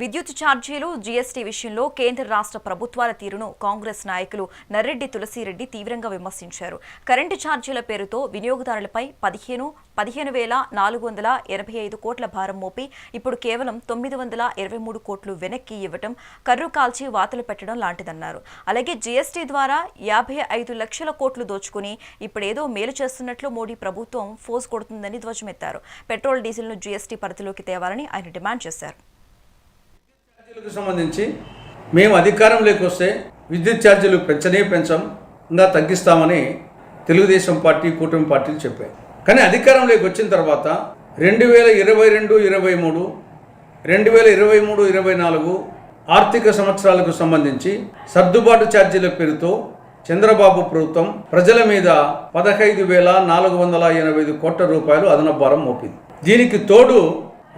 విద్యుత్ ఛార్జీలు జీఎస్టీ విషయంలో కేంద్ర రాష్ట్ర ప్రభుత్వాల తీరును కాంగ్రెస్ నాయకులు నర్రెడ్డి తులసిరెడ్డి తీవ్రంగా విమర్శించారు. కరెంటు ఛార్జీల పేరుతో వినియోగదారులపై పదిహేను పదిహేను వేల నాలుగు వందల ఎనభై ఐదు కోట్ల భారం మోపి ఇప్పుడు కేవలం తొమ్మిది వందల ఇరవై మూడు కోట్లు వెనక్కి ఇవ్వటం కర్రు కాల్చి వాతలు పెట్టడం లాంటిదన్నారు. అలాగే జీఎస్టీ ద్వారా యాభై ఐదు లక్షల కోట్లు దోచుకుని ఇప్పుడేదో మేలు చేస్తున్నట్లు మోడీ ప్రభుత్వం ఫోజ్ కొడుతుందని ధ్వజమెత్తారు. పెట్రోల్ డీజిల్ను జీఎస్టీ పరిధిలోకి తేవాలని ఆయన డిమాండ్ చేశారు. ఛార్జీలకు సంబంధించి మేము అధికారంలోకి వస్తే విద్యుత్ ఛార్జీలు పెంచనే పెంచం ఇంకా తగ్గిస్తామని తెలుగుదేశం పార్టీ కూటమి పార్టీలు చెప్పాయి. కానీ అధికారంలోకి వచ్చిన తర్వాత రెండు వేల ఇరవై రెండు ఇరవై మూడు రెండు వేల ఇరవై మూడు ఇరవై నాలుగు ఆర్థిక సంవత్సరాలకు సంబంధించి సర్దుబాటు ఛార్జీల పేరుతో చంద్రబాబు ప్రభుత్వం ప్రజల మీద పదహైదు వేల నాలుగు వందల ఎనభై ఐదు కోట్ల రూపాయలు అదనపు భారం మోపింది. దీనికి తోడు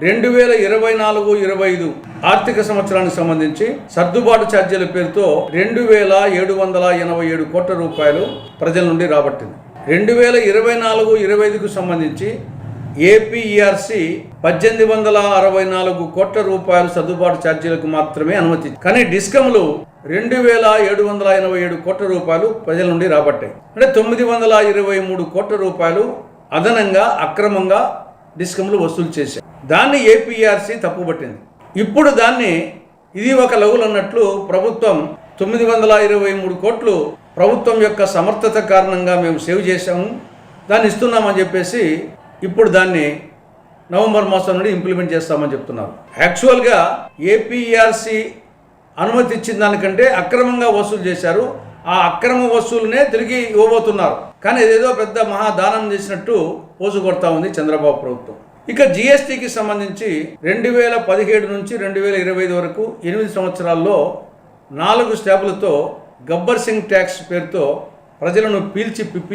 రెండు వేల ఇరవై నాలుగు ఇరవై ఐదు ఆర్థిక సంవత్సరానికి సంబంధించి సర్దుబాటు ఛార్జీల పేరుతో రెండు వేల ఏడు వందల ఎనభై ఏడు కోట్ల రూపాయలు ప్రజల నుండి రాబట్టింది. రెండు వేల ఇరవై నాలుగు ఇరవై ఐదుకు సంబంధించి ఏపీఈఆర్సి పద్దెనిమిది వందల అరవై నాలుగు కోట్ల రూపాయలు సర్దుబాటు ఛార్జీలకు మాత్రమే అనుమతి. కానీ డిస్కమ్లు రెండు వేల ఏడు వందల ఎనభై ఏడు కోట్ల రూపాయలు ప్రజల నుండి రాబట్టాయి. అంటే తొమ్మిది వందల ఇరవై మూడు కోట్ల రూపాయలు అదనంగా అక్రమంగా డిస్కమ్లు వసూలు చేశాయి. దాన్ని ఏపీఆర్సీ తప్పుపట్టింది. ఇప్పుడు దాన్ని ఇది ఒక లఘులు అన్నట్లు ప్రభుత్వం తొమ్మిది వందల ఇరవై మూడు కోట్లు ప్రభుత్వం యొక్క సమర్థత కారణంగా మేము సేవ్ చేశాము. దాన్ని ఇస్తున్నామని చెప్పేసి ఇప్పుడు దాన్ని నవంబర్ మాసం నుండి ఇంప్లిమెంట్ చేస్తామని చెప్తున్నారు. యాక్చువల్గా ఏపీఆర్సీ అనుమతి ఇచ్చిన దానికంటే అక్రమంగా వసూలు చేశారు. ఆ అక్రమ వసూలునే తిరిగి ఇవ్వబోతున్నారు. కానీ ఇదేదో పెద్ద మహాదానం చేసినట్టు పోజు కొడతా ఉంది చంద్రబాబు ప్రభుత్వం. ఇక జిఎస్టికి సంబంధించి రెండు వేల పదిహేడు నుంచి రెండు వేల ఇరవై ఐదు వరకు ఎనిమిది సంవత్సరాల్లో నాలుగు స్లాబులతో గబ్బర్ సింగ్ ట్యాక్స్ పేరుతో ప్రజలను పీల్చి పిప్పి